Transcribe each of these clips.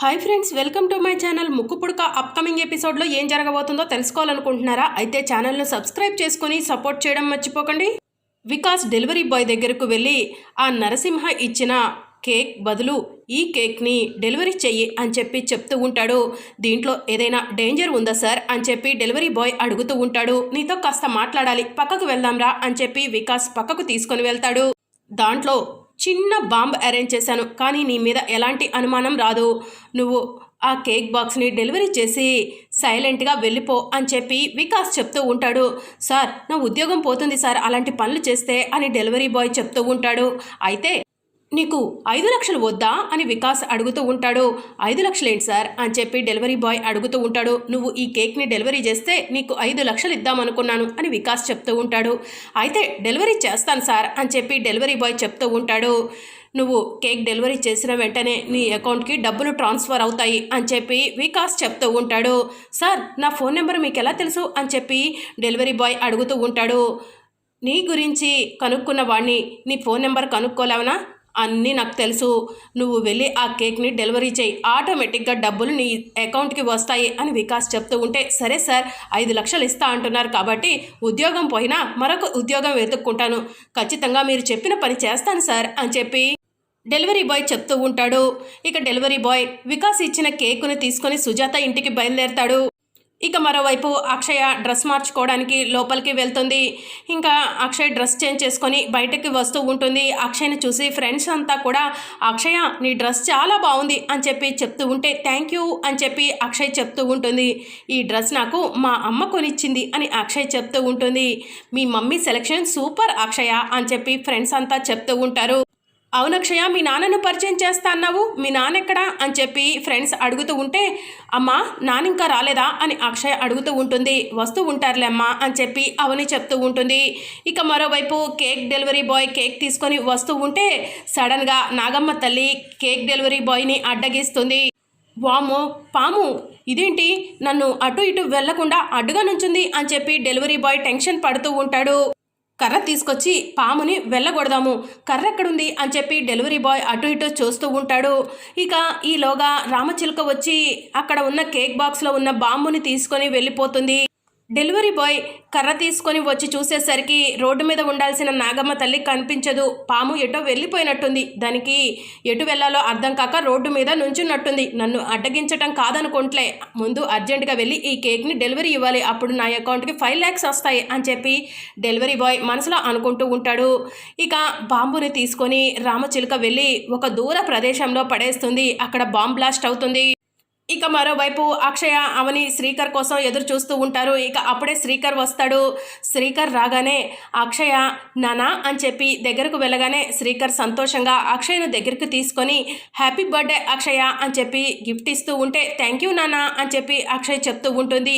Hi friends welcome to my channel ముక్కు పుడక upcoming ఎపిసోడ్లో ఏం జరగబోతుందో తెలుసుకోవాలనుకుంటున్నారా? అయితే ఛానల్ను సబ్స్క్రైబ్ చేసుకుని సపోర్ట్ చేయడం మర్చిపోకండి. వికాస్ డెలివరీ బాయ్ దగ్గరకు వెళ్ళి ఆ నరసింహ ఇచ్చిన కేక్ బదులు ఈ కేక్ని డెలివరీ చెయ్యి అని చెప్పి చెప్తూ ఉంటాడు. దీంట్లో ఏదైనా డేంజర్ ఉందా సార్ అని చెప్పి డెలివరీ బాయ్ అడుగుతూ ఉంటాడు. నీతో కాస్త మాట్లాడాలి పక్కకు వెళ్దాంరా అని చెప్పి వికాస్ పక్కకు తీసుకొని వెళ్తాడు. దాంట్లో చిన్న బాంబ్ అరేంజ్ చేశాను కానీ నీ మీద ఎలాంటి అనుమానం రాదు. నువ్వు ఆ కేక్ బాక్స్ని డెలివరీ చేసి సైలెంట్గా వెళ్ళిపో అని చెప్పి వికాస్ చెప్తూ ఉంటాడు. సార్ నా ఉద్యోగం పోతుంది సార్ అలాంటి పనులు చేస్తే అని డెలివరీ బాయ్ చెప్తూ ఉంటాడు. అయితే నీకు ఐదు లక్షలు వద్దా అని వికాస్ అడుగుతూ ఉంటాడు. ఐదు లక్షలు ఏంటి సార్? అని చెప్పి డెలివరీ బాయ్ అడుగుతూ ఉంటాడు. నువ్వు ఈ కేక్ని డెలివరీ చేస్తే నీకు ఐదు లక్షలు ఇద్దామనుకున్నాను అని వికాస్ చెప్తూ ఉంటాడు. అయితే డెలివరీ చేస్తాను సార్ అని చెప్పి డెలివరీ బాయ్ చెప్తూ ఉంటాడు. నువ్వు కేక్ డెలివరీ చేసిన వెంటనే నీ అకౌంట్కి డబ్బులు ట్రాన్స్ఫర్ అవుతాయి అని చెప్పి వికాస్ చెప్తూ ఉంటాడు. సార్ నా ఫోన్ నెంబర్ మీకు ఎలా తెలుసు? అని చెప్పి డెలివరీ బాయ్ అడుగుతూ ఉంటాడు. నీ గురించి కనుక్కున్న వాడిని నీ ఫోన్ నెంబర్ కనుక్కోలేవనా? అన్నీ నాకు తెలుసు. నువ్వు వెళ్ళి ఆ కేక్ని డెలివరీ చేయి. ఆటోమేటిక్గా డబ్బులు నీ అకౌంట్కి వస్తాయి అని వికాస్ చెప్తూ ఉంటే సరే సార్ ఐదు లక్షలు ఇస్తా అంటున్నారు కాబట్టి ఉద్యోగం పోయినా మరొక ఉద్యోగం వెతుక్కుంటాను. ఖచ్చితంగా మీరు చెప్పిన పని చేస్తాను సార్ అని చెప్పి డెలివరీ బాయ్ చెప్తూ ఉంటాడు. ఇక డెలివరీ బాయ్ వికాస్ ఇచ్చిన కేకుని తీసుకొని సుజాత ఇంటికి బయలుదేరతాడు. ఇక మరోవైపు అక్షయ డ్రెస్ మార్చుకోవడానికి లోపలికి వెళ్తుంది. ఇంకా అక్షయ్ డ్రెస్ చేంజ్ చేసుకొని బయటకి వస్తూ ఉంటుంది. అక్షయ్ని చూసి ఫ్రెండ్స్ అంతా కూడా అక్షయ నీ డ్రెస్ చాలా బాగుంది అని చెప్పి చెప్తూ ఉంటే థ్యాంక్ యూ అని చెప్పి అక్షయ్ చెప్తూ ఉంటుంది. ఈ డ్రెస్ నాకు మా అమ్మ కొనిచ్చింది అని అక్షయ్ చెప్తూ ఉంటుంది. మీ మమ్మీ సెలెక్షన్ సూపర్ అక్షయ అని చెప్పి ఫ్రెండ్స్ అంతా చెప్తూ ఉంటారు. అవునక్షయ మీ నాన్నను పరిచయం చేస్తా అన్నావు? మీ నాన్నెక్కడా? అని చెప్పి ఫ్రెండ్స్ అడుగుతూ ఉంటే అమ్మా నాన్న ఇంకా రాలేదా? అని అక్షయ్ అడుగుతూ ఉంటుంది. వస్తూ ఉంటారులే అమ్మా అని చెప్పి అవని చెప్తూ ఉంటుంది. ఇక మరోవైపు కేక్ డెలివరీ బాయ్ కేక్ తీసుకొని వస్తూ ఉంటే సడన్గా నాగమ్మ తల్లి కేక్ డెలివరీ బాయ్ని అడ్డగిస్తుంది. వామో పాము! ఇదేంటి? నన్ను అటు ఇటు వెళ్ళకుండా అడ్డుగా నుంచుంది అని చెప్పి డెలివరీ బాయ్ టెన్షన్ పడుతూ ఉంటాడు. కర్ర తీసుకొచ్చి పాముని వెళ్ళగొడదాము. కర్ర ఎక్కడుంది? అని చెప్పి డెలివరీ బాయ్ అటు ఇటు చూస్తూ ఉంటాడు. ఇక ఈలోగా రామచిలుక వచ్చి అక్కడ ఉన్న కేక్ బాక్స్లో ఉన్న బాంబుని తీసుకొని వెళ్ళిపోతుంది. డెలివరీ బాయ్ కర్ర తీసుకొని వచ్చి చూసేసరికి రోడ్డు మీద ఉండాల్సిన నాగమ్మ తల్లి కనిపించదు. పాము ఎటో వెళ్ళిపోయినట్టుంది. దానికి ఎటు వెళ్ళాలో అర్థం కాక రోడ్డు మీద నుంచున్నట్టుంది. నన్ను అడ్డగించటం కాదనుకుంటలే. ముందు అర్జెంటుగా వెళ్ళి ఈ కేక్ని డెలివరీ ఇవ్వాలి. అప్పుడు నా అకౌంట్కి ఫైవ్ ల్యాక్స్ వస్తాయి అని చెప్పి డెలివరీ బాయ్ మనసులో అనుకుంటూ ఉంటాడు. ఇక బాంబుని తీసుకొని రామచిలుక వెళ్ళి ఒక దూర ప్రదేశంలో పడేస్తుంది. అక్కడ బాంబ్ బ్లాస్ట్ అవుతుంది. ఇక మరోవైపు అక్షయ అవని శ్రీకర్ కోసం ఎదురు చూస్తూ ఉంటారు. ఇక అప్పుడే శ్రీకర్ వస్తాడు. శ్రీకర్ రాగానే అక్షయ నానా అని చెప్పి దగ్గరకు వెళ్ళగానే శ్రీకర్ సంతోషంగా అక్షయను దగ్గరికి తీసుకొని హ్యాపీ బర్త్డే అక్షయ అని చెప్పి గిఫ్ట్ ఇస్తూ ఉంటే థ్యాంక్ యూ నానా అని చెప్పి అక్షయ్ చెప్తూ ఉంటుంది.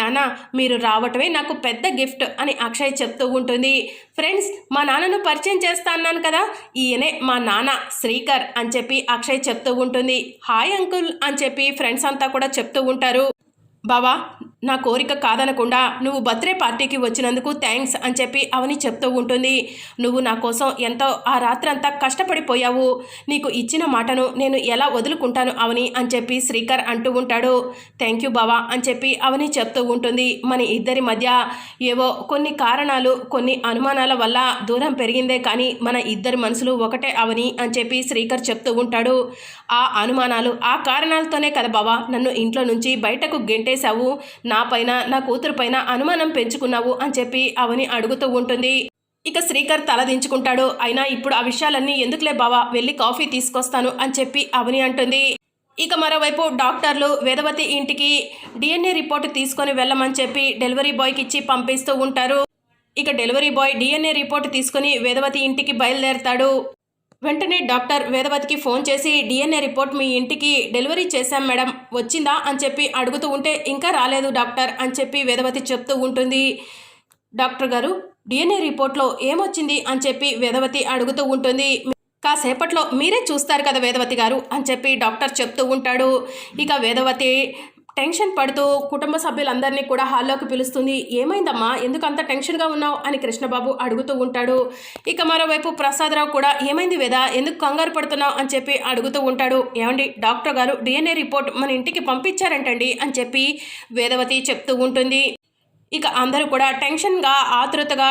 నానా మీరు రావటమే నాకు పెద్ద గిఫ్ట్ అని అక్షయ్ చెప్తూ ఉంటుంది. ఫ్రెండ్స్ మా నాన్నను పరిచయం చేస్తా అన్నాను కదా ఈయనే మా నాన్న శ్రీకర్ అని చెప్పి అక్షయ్ చెప్తూ ఉంటుంది. హాయ్ అంకుల్ అని చెప్పి ఫ్రెండ్స్ అంతా కూడా చెప్తూ ఉంటారు. బావా నా కోరిక కాదనకుండా నువ్వు బర్త్డే పార్టీకి వచ్చినందుకు థ్యాంక్స్ అని చెప్పి అవని చెప్తూ ఉంటుంది. నువ్వు నా కోసం ఎంతో ఆ రాత్రంతా కష్టపడిపోయావు. నీకు ఇచ్చిన మాటను నేను ఎలా వదులుకుంటాను అవని అని చెప్పి శ్రీకర్ అంటూ ఉంటాడు. థ్యాంక్ యూ బావా అని చెప్పి అవని చెప్తూ ఉంటుంది. మన ఇద్దరి మధ్య ఏవో కొన్ని కారణాలు కొన్ని అనుమానాల వల్ల దూరం పెరిగిందే కానీ మన ఇద్దరి మనసులు ఒకటే అవని అని చెప్పి శ్రీకర్ చెప్తూ ఉంటాడు. ఆ అనుమానాలు ఆ కారణాలతోనే కదా బావా నన్ను ఇంట్లో నుంచి బయటకు గెంటేశావు. నా పైన నా కూతురు పైన అనుమానం పెంచుకున్నావు అని చెప్పి అవని అడుగుతూ ఉంటుంది. ఇక శ్రీకర్ తలదించుకుంటాడు అయినా ఇప్పుడు ఆ విషయాలన్నీ ఎందుకులే బావా వెళ్ళి కాఫీ తీసుకొస్తాను అని చెప్పి అవని అంటుంది. ఇక మరోవైపు డాక్టర్లు వేదవతి ఇంటికి డిఎన్ఏ రిపోర్ట్ తీసుకొని వెళ్ళమని చెప్పి డెలివరీ బాయ్కి ఇచ్చి పంపిస్తూ ఉంటారు. ఇక డెలివరీ బాయ్ డిఎన్ఏ రిపోర్ట్ తీసుకొని వేదవతి ఇంటికి బయలుదేరతాడు. వెంటనే డాక్టర్ వేదవతికి ఫోన్ చేసి డిఎన్ఏ రిపోర్ట్ మీ ఇంటికి డెలివరీ చేశాం మేడం వచ్చిందా? అని చెప్పి అడుగుతూ ఉంటే ఇంకా రాలేదు డాక్టర్ అని చెప్పి వేదవతి చెప్తూ ఉంటుంది. డాక్టర్ గారు డిఎన్ఏ రిపోర్ట్లో ఏమొచ్చింది? అని చెప్పి వేదవతి అడుగుతూ ఉంటుంది. కాసేపట్లో మీరే చూస్తారు కదా వేదవతి గారు అని చెప్పి డాక్టర్ చెప్తూ ఉంటాడు. ఇక వేదవతి టెన్షన్ పడుతూ కుటుంబ సభ్యులందరినీ కూడా హాల్లోకి పిలుస్తుంది. ఏమైందమ్మా? ఎందుకంత టెన్షన్గా ఉన్నావు? అని కృష్ణబాబు అడుగుతూ ఉంటాడు. ఇక మరోవైపు ప్రసాదరావు కూడా ఏమైంది వేదా? ఎందుకు కంగారు పడుతున్నావు? అని చెప్పి అడుగుతూ ఉంటాడు. ఏమండి డాక్టర్ గారు డిఎన్ఏ రిపోర్ట్ మన ఇంటికి పంపించారంటండి? అని చెప్పి వేదవతి చెప్తూ ఉంటుంది. ఇక అందరూ కూడా టెన్షన్గా ఆతృతగా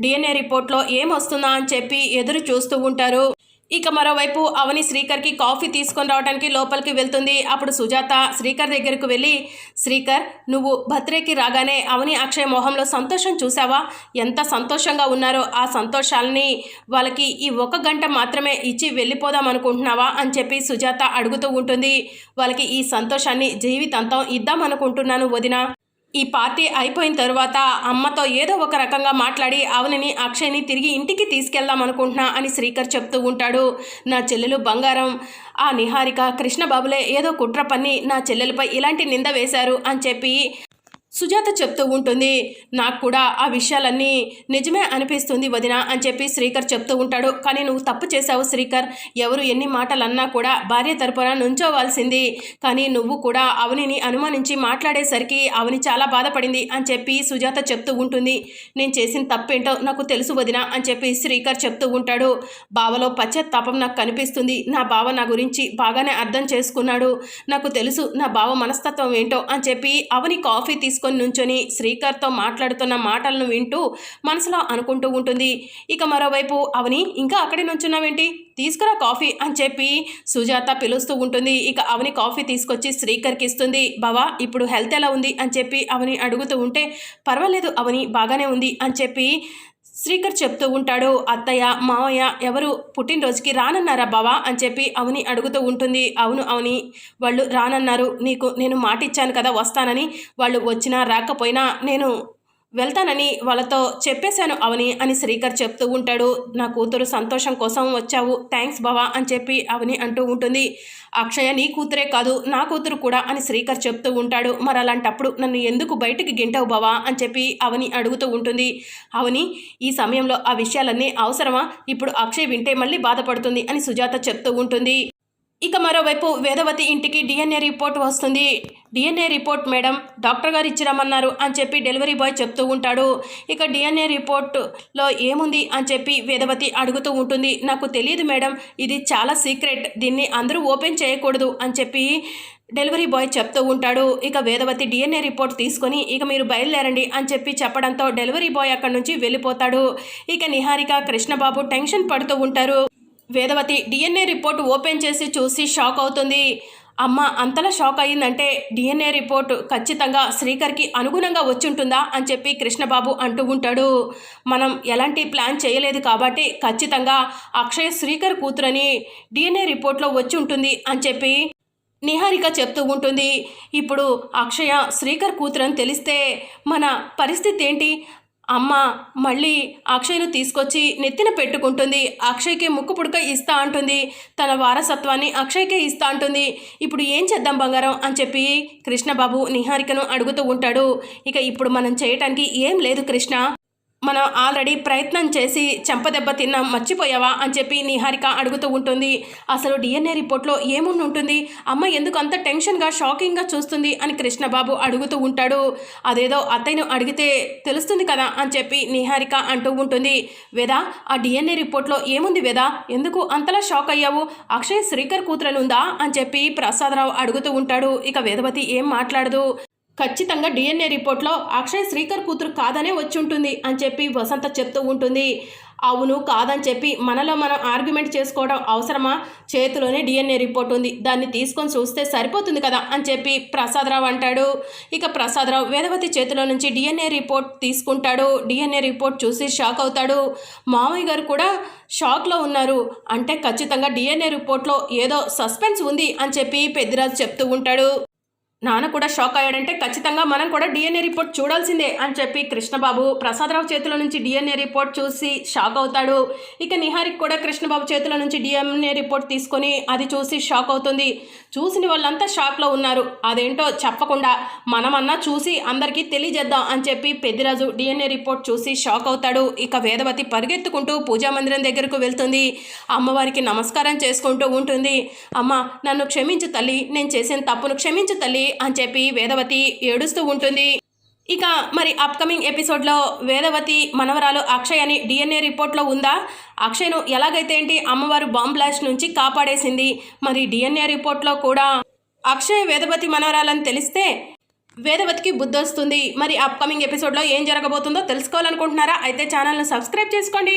డిఎన్ఏ రిపోర్ట్లో ఏమొస్తుందా అని చెప్పి ఎదురు చూస్తూ ఉంటారు. ఇక మరోవైపు అవని శ్రీకర్కి కాఫీ తీసుకొని రావడానికి లోపలికి వెళ్తుంది. అప్పుడు సుజాత శ్రీకర్ దగ్గరకు వెళ్ళి శ్రీకర్ నువ్వు భద్రేకి రాగానే అవని అక్షయ మొహంలో సంతోషం చూసావా ఎంత సంతోషంగా ఉన్నారో ఆ సంతోషాలని వాళ్ళకి ఈ ఒక గంట మాత్రమే ఇచ్చి వెళ్ళిపోదాం అనుకుంటున్నావా? అని చెప్పి సుజాత అడుగుతూ ఉంటుంది. వాళ్ళకి ఈ సంతోషాన్ని జీవితాంతం ఇద్దాం అనుకుంటున్నాను వదిన. ఈ పార్టీ అయిపోయిన తర్వాత అమ్మతో ఏదో ఒక రకంగా మాట్లాడి అవనిని అక్షయ్ని తిరిగి ఇంటికి తీసుకెళ్దాం అనుకుంటున్నా అని శ్రీకర్ చెప్తూ ఉంటాడు. నా చెల్లెలు బంగారం ఆ నిహారిక కృష్ణబాబులే ఏదో కుట్ర పన్ని నా చెల్లెలపై ఇలాంటి నింద వేశారు అని చెప్పి సుజాత చెప్తూ ఉంటుంది నాకు కూడా ఆ విషయాలన్నీ నిజమే అనిపిస్తుంది వదిన అని చెప్పి శ్రీకర్ చెప్తూ ఉంటాడు. కానీ నువ్వు తప్పు చేశావు శ్రీకర్. ఎవరు ఎన్ని మాటలు అన్నా కూడా భార్య తరపున నుంచోవాల్సింది. కానీ నువ్వు కూడా అవనిని అనుమానించి మాట్లాడేసరికి అవని చాలా బాధపడింది అని చెప్పి సుజాత చెప్తూ ఉంటుంది. నేను చేసిన తప్పేంటో నాకు తెలుసు వదిన అని చెప్పి శ్రీకర్ చెప్తూ ఉంటాడు. బావలో పశ్చాత్తాపం నాకు కనిపిస్తుంది. నా బావ నా గురించి బాగానే అర్థం చేసుకున్నాడు. నాకు తెలుసు నా బావ మనస్తత్వం ఏంటో అని చెప్పి అవని కాఫీ తీసుకు తీసుకొని నుంచొని శ్రీకర్తో మాట్లాడుతున్న మాటలను వింటూ మనసులో అనుకుంటూ ఉంటుంది. ఇక మరోవైపు అవని ఇంకా అక్కడే నుంచున్నావేంటి? తీసుకురా కాఫీ అని చెప్పి సుజాత పిలుస్తూ ఉంటుంది. ఇక అవని కాఫీ తీసుకొచ్చి శ్రీకర్కి ఇస్తుంది. బావా ఇప్పుడు హెల్త్ ఎలా ఉంది? అని చెప్పి అవని అడుగుతూ ఉంటే పర్వాలేదు అవని బాగానే ఉంది అని చెప్పి శ్రీకర్ చెప్తూ ఉంటాడు అత్తయ్య మావయ్య ఎవరు? పుట్టినరోజుకి రానన్నారా బావా? అని చెప్పి అవని అడుగుతూ ఉంటుంది. అవును అవని వాళ్ళు రానన్నారు. నీకు నేను మాటిచ్చాను కదా వస్తానని. వాళ్ళు వచ్చినా రాకపోయినా నేను వెళ్తానని వాళ్ళతో చెప్పేశాను అవని అని శ్రీకర్ చెప్తూ ఉంటాడు. నా కూతురు సంతోషం కోసం వచ్చావు. థ్యాంక్స్ బావా అని చెప్పి అవని అంటూ ఉంటుంది. అక్షయ నీ కూతురే కాదు నా కూతురు కూడా అని శ్రీకర్ చెప్తూ ఉంటాడు. మరి అలాంటప్పుడు నన్ను ఎందుకు బయటికి గింటావు బావా అని చెప్పి అవని అడుగుతూ ఉంటుంది. అవని ఈ సమయంలో ఆ విషయాలన్నీ అవసరమా? ఇప్పుడు అక్షయ్ వింటే మళ్ళీ బాధపడుతుంది అని సుజాత చెప్తూ ఉంటుంది. ఇక మరోవైపు వేదవతి ఇంటికి డిఎన్ఏ రిపోర్ట్ వస్తుంది. డిఎన్ఏ రిపోర్ట్ మేడం డాక్టర్ గారు ఇచ్చిరమ్మన్నారు అని చెప్పి డెలివరీ బాయ్ చెప్తూ ఉంటాడు. ఇక డిఎన్ఏ రిపోర్ట్లో ఏముంది అని చెప్పి వేదవతి అడుగుతూ ఉంటుంది. నాకు తెలియదు మేడం ఇది చాలా సీక్రెట్ దీన్ని అందరూ ఓపెన్ చేయకూడదు అని చెప్పి డెలివరీ బాయ్ చెప్తూ ఉంటాడు. ఇక వేదవతి డిఎన్ఏ రిపోర్ట్ తీసుకొని ఇక మీరు బయలుదేరండి అని చెప్పి చెప్పడంతో డెలివరీ బాయ్ అక్కడి నుంచి వెళ్ళిపోతాడు. ఇక నిహారిక కృష్ణబాబు టెన్షన్ పడుతూ ఉంటారు. వేదవతి డిఎన్ఏ రిపోర్ట్ ఓపెన్ చేసి చూసి షాక్ అవుతుంది. అమ్మ అంతలా షాక్ అయ్యిందంటే డిఎన్ఏ రిపోర్ట్ ఖచ్చితంగా శ్రీకర్కి అనుగుణంగా వచ్చుంటుందా అని చెప్పి కృష్ణబాబు అంటూ ఉంటాడు. మనం ఎలాంటి ప్లాన్ చేయలేదు కాబట్టి ఖచ్చితంగా అక్షయ్ శ్రీకర్ కూతురని డిఎన్ఏ రిపోర్ట్లో వచ్చి ఉంటుంది అని చెప్పి నిహారిక చెప్తూ ఉంటుంది. ఇప్పుడు అక్షయ శ్రీకర్ కూతురని తెలిస్తే మన పరిస్థితి ఏంటి? అమ్మ మళ్ళీ అక్షయ్ను తీసుకొచ్చి నెత్తిన పెట్టుకుంటుంది. అక్షయ్కి ముక్కు పుడక ఇస్తా అంటుంది. తన వారసత్వాన్ని అక్షయ్కే ఇస్తా అంటుంది. ఇప్పుడు ఏం చేద్దాం బంగారం అని చెప్పి కృష్ణబాబు నిహారికను అడుగుతూ ఉంటాడు. ఇక ఇప్పుడు మనం చేయటానికి ఏం లేదు కృష్ణ. మనం ఆల్రెడీ ప్రయత్నం చేసి చెంపదెబ్బ తిన్నాం మర్చిపోయావా అని చెప్పి నిహారిక అడుగుతూ ఉంటుంది. అసలు డిఎన్ఏ రిపోర్ట్లో ఏముండి ఉంటుంది? అమ్మ ఎందుకు అంత టెన్షన్గా షాకింగ్గా చూస్తుంది అని కృష్ణబాబు అడుగుతూ ఉంటాడు. అదేదో అత్తయ్యను అడిగితే తెలుస్తుంది కదా అని చెప్పి నిహారిక అంటూ ఉంటుంది. వేదా ఆ డిఎన్ఏ రిపోర్ట్లో ఏముంది వేదా? ఎందుకు అంతలా షాక్ అయ్యావు? అక్షయ్ శ్రీకర్ కూతురనుందా? అని చెప్పి ప్రసాదరావు అడుగుతూ ఉంటాడు. ఇక వేదవతి ఏం మాట్లాడదు. ఖచ్చితంగా డిఎన్ఏ రిపోర్ట్లో అక్షయ్ శ్రీకర్ కూతురు కాదనే వచ్చి ఉంటుంది అని చెప్పి వసంత చెప్తూ ఉంటుంది. అవును కాదని చెప్పి మనలో మనం ఆర్గ్యుమెంట్ చేసుకోవడం అవసరమా? చేతిలోనే డిఎన్ఏ రిపోర్ట్ ఉంది. దాన్ని తీసుకొని చూస్తే సరిపోతుంది కదా అని చెప్పి ప్రసాదరావు అంటాడు. ఇక ప్రసాదరావు వేదవతి చేతిలో నుంచి డిఎన్ఏ రిపోర్ట్ తీసుకుంటాడు. డిఎన్ఏ రిపోర్ట్ చూసి షాక్ అవుతాడు. మామయ్య గారు కూడా షాక్లో ఉన్నారు. అంటే ఖచ్చితంగా డిఎన్ఏ రిపోర్ట్లో ఏదో సస్పెన్స్ ఉంది అని చెప్పి పెద్దిరాజు చెప్తూ ఉంటాడు. నాన్న కూడా షాక్ అయ్యాడంటే ఖచ్చితంగా మనం కూడా డిఎన్ఏ రిపోర్ట్ చూడాల్సిందే అని చెప్పి కృష్ణబాబు ప్రసాదరావు చేతిలో నుంచి డిఎన్ఏ రిపోర్ట్ చూసి షాక్ అవుతాడు. ఇక నిహారిక్ కూడా కృష్ణబాబు చేతిలో నుంచి డిఎన్ఏ రిపోర్ట్ తీసుకొని అది చూసి షాక్ అవుతుంది. చూసిన వాళ్ళంతా షాక్లో ఉన్నారు. అదేంటో చెప్పకుండా మనమన్నా చూసి అందరికీ తెలియజేద్దాం అని చెప్పి పెద్దిరాజు డిఎన్ఏ రిపోర్ట్ చూసి షాక్ అవుతాడు. ఇక వేదవతి పరిగెత్తుకుంటూ పూజా మందిరం దగ్గరకు వెళ్తుంది. అమ్మవారికి నమస్కారం చేసుకుంటూ ఉంటుంది. అమ్మ నన్ను క్షమించు తల్లి నేను చేసిన తప్పును క్షమించు తల్లి అని చెప్పి వేదవతి ఏడుస్తూ ఉంటుంది. ఇక మరి అప్కమింగ్ ఎపిసోడ్లో వేదవతి మనవరాలు అక్షయ్ అని డిఎన్ఏ రిపోర్ట్లో ఉందా? అక్షయ్ను ఎలాగైతే ఏంటి అమ్మవారు బాంబ్ బ్లాస్ట్ నుంచి కాపాడేసింది? మరి డిఎన్ఏ రిపోర్ట్లో కూడా అక్షయ్ వేదవతి మనవరాలని తెలిస్తే వేదవతికి బుద్ధి వస్తుంది. మరి అప్కమింగ్ ఎపిసోడ్లో ఏం జరగబోతుందో తెలుసుకోవాలనుకుంటున్నారా? అయితే ఛానల్ను సబ్స్క్రైబ్ చేసుకోండి.